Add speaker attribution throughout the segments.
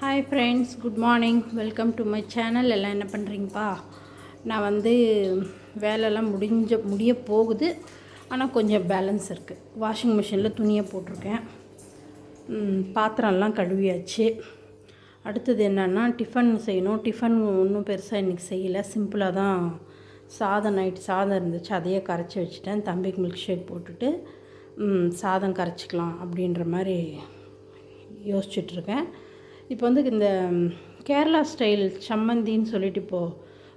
Speaker 1: Hi friends good morning welcome to my channel எல்லாம் என்ன பண்ணுறீங்கப்பா நான் வந்து வேலையெல்லாம் முடிஞ்ச முடிய போகுது. ஆனால் கொஞ்சம் பேலன்ஸ் இருக்குது வாஷிங் மிஷினில் துணியை போட்டிருக்கேன். பாத்திரம்லாம் கழுவியாச்சு. அடுத்தது என்னென்னா டிஃபன் செய்யணும். டிஃபன் ஒன்றும் பெருசாக இன்றைக்கி செய்யலை. சிம்பிளாக தான் சாதம் நைட் சாதம் இருந்துச்சு. அதையே கரைச்சி வச்சுட்டேன். தம்பிக்கு மில்க் ஷேக் போட்டுட்டு சாதம் கரைச்சிக்கலாம் அப்படின்ற மாதிரி யோசிச்சுட்ருக்கேன் இப்போ வந்து இந்த கேரளா ஸ்டைல் சம்மந்தின்னு சொல்லிட்டு இப்போது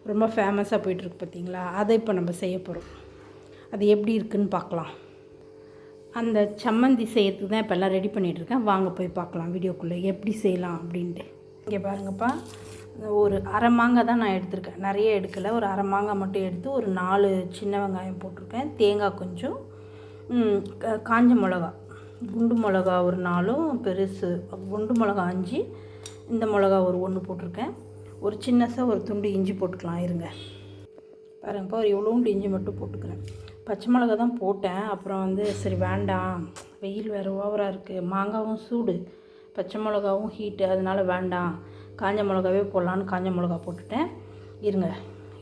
Speaker 1: ரொம்ப ஃபேமஸாக போயிட்டுருக்கு பார்த்தீங்களா? அதை இப்போ நம்ம செய்ய போகிறோம் அது எப்படி இருக்குன்னு பார்க்கலாம். அந்த சம்மந்தி செய்கிறதுக்கு தான் இப்போல்லாம் ரெடி பண்ணிகிட்ருக்கேன் வாங்க போய் பார்க்கலாம் வீடியோக்குள்ளே எப்படி செய்யலாம் அப்படின்ட்டு. இங்கே பாருங்கப்பா. ஒரு அரை மாங்காய் தான் நான் எடுத்திருக்கேன். நிறைய எடுக்கலை. ஒரு அரை மாங்காய் மட்டும் எடுத்து ஒரு நாலு சின்ன வெங்காயம் போட்டிருக்கேன். தேங்காய் கொஞ்சம் காஞ்ச மிளகா குண்டு மிளகா ஒரு நாலும் பெருசு குண்டு மிளகா அஞ்சு இந்த மிளகா ஒரு ஒன்று போட்டிருக்கேன். ஒரு சின்னசாக ஒரு துண்டு இஞ்சி போட்டுக்கலாம் இருங்க. பாருங்கப்பா ஒரு எவ்வளோண்டு இஞ்சி மட்டும் போட்டுக்கிறேன். பச்சை மிளகா தான் போட்டேன். அப்புறம் வந்து சரி வேண்டாம். வெயில் வேறு ஓவராக இருக்குது மாங்காவும் சூடு. பச்சை மிளகாவும் ஹீட்டு அதனால வேண்டாம். காஞ்ச மிளகாவே போடலான்னு காஞ்ச மிளகா போட்டுட்டேன். இருங்க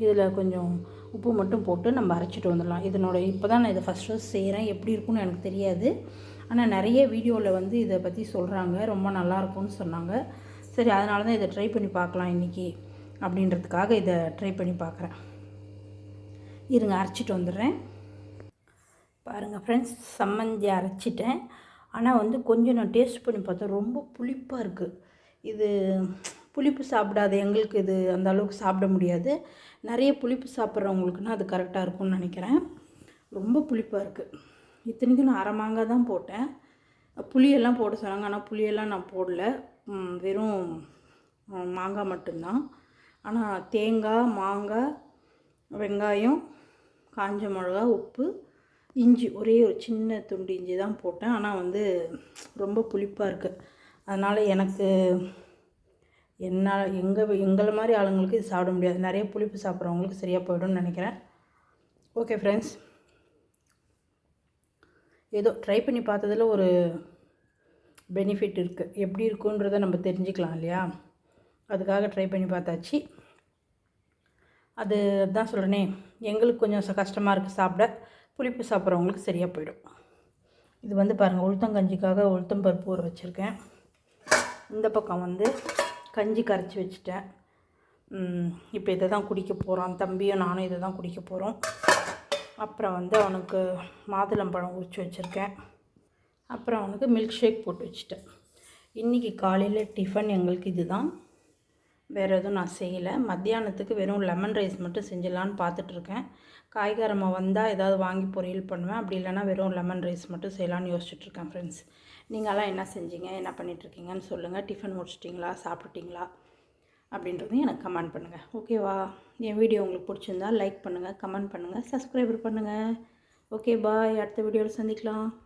Speaker 1: இதில் கொஞ்சம் உப்பு மட்டும் போட்டு நம்ம அரைச்சிட்டு வந்துடலாம். இதனோட இப்போ தான் நான் இதை ஃபஸ்ட் ஃபஸ்ட் செய்கிறேன் எப்படி இருக்கும்னு எனக்கு தெரியாது. ஆனால் நிறைய வீடியோவில் வந்து இதை பற்றி சொல்கிறாங்க ரொம்ப நல்லா இருக்கும்னு சொன்னாங்க. சரி அதனால தான் இதை ட்ரை பண்ணி பார்க்கலாம் இன்றைக்கி அப்படின்றதுக்காக இதை ட்ரை பண்ணி பார்க்குறேன். இருங்க அரைச்சிட்டு வந்துடுறேன். பாருங்கள் ஃப்ரெண்ட்ஸ் சம்மந்தி அரைச்சிட்டேன். ஆனால் வந்து கொஞ்சம் நான் டேஸ்ட் பண்ணி பார்த்தேன் ரொம்ப புளிப்பாக இருக்குது இது புளிப்பு சாப்பிடாத எங்களுக்கு இது அந்த அளவுக்கு சாப்பிட முடியாது. நிறைய புளிப்பு சாப்பிட்றவங்களுக்குன்னா அது கரெக்டாக இருக்கும்னு நினைக்கிறேன். ரொம்ப புளிப்பாக இருக்குது இத்தனைக்கும் நான் அரை மாங்காய் தான் போட்டேன். புளியெல்லாம் போட சொன்னாங்க. ஆனால் புளியெல்லாம் நான் போடல. வெறும் மாங்காய் மட்டும்தான். ஆனால் தேங்காய் மாங்காய் வெங்காயம் காஞ்ச மிளகா உப்பு இஞ்சி ஒரே ஒரு சின்ன துண்டு இஞ்சி தான் போட்டேன். ஆனால் வந்து ரொம்ப புளிப்பாக இருக்குது அதனால் எனக்கு என்னால் எங்கள் எங்களை மாதிரி ஆளுங்களுக்கு இது சாப்பிட முடியாது. நிறைய புளிப்பு சாப்பிட்றவங்களுக்கு சரியாக போயிடும்னு நினைக்கிறேன். ஓகே ஃப்ரெண்ட்ஸ் ஏதோ ட்ரை பண்ணி பார்த்ததில் ஒரு பெனிஃபிட் இருக்குது எப்படி இருக்குன்றதை நம்ம தெரிஞ்சுக்கலாம் இல்லையா? அதுக்காக ட்ரை பண்ணி பார்த்தாச்சு. அது தான் சொல்கிறேனே எங்களுக்கு கொஞ்சம் கஷ்டமாக இருக்குது சாப்பிட. புளிப்பு சாப்பிட்றவங்களுக்கு சரியாக போயிடும். இது வந்து பாருங்கள் உளுத்தங்கஞ்சிக்காக உளுத்தம் பருப்பு ஊற வச்சுருக்கேன். இந்த பக்கம் வந்து கஞ்சி கரைச்சி வச்சுட்டேன். இப்போ இதை தான் குடிக்க போகிறான் தம்பியும் நானும் இதை தான் குடிக்க போகிறோம் அப்புறம் வந்து அவனுக்கு மாதுளம்பழம் உரித்து வச்சுருக்கேன். அப்புறம் அவனுக்கு மில்க் ஷேக் போட்டு வச்சுட்டேன். இன்றைக்கி காலையில் டிஃபன் எங்களுக்கு இதுதான். வேறு எதுவும் நான் செய்யலை. மத்தியானத்துக்கு வெறும் லெமன் ரைஸ் மட்டும் செஞ்சிடலான்னு பார்த்துட்ருக்கேன். காய்கறமா வந்தால் ஏதாவது வாங்கி பொரியல் பண்ணுவேன். அப்படி இல்லைன்னா வெறும் லெமன் ரைஸ் மட்டும் செய்யலான்னு யோசிச்சுட்ருக்கேன் ஃப்ரெண்ட்ஸ் நீங்களாம் என்ன செஞ்சீங்க? என்ன பண்ணிகிட்ருக்கீங்கன்னு சொல்லுங்கள் டிஃபன் முடிச்சிட்டிங்களா? சாப்பிட்டுட்டிங்களா? அப்படின்றதையும் எனக்கு கமெண்ட் பண்ணுங்கள் ஓகேவா என் வீடியோ உங்களுக்கு பிடிச்சிருந்தா லைக் பண்ணுங்கள் கமெண்ட் பண்ணுங்கள் சப்ஸ்கிரைபர் பண்ணுங்கள் ஓகே பாய் அடுத்த வீடியோவில் சந்திக்கலாம்.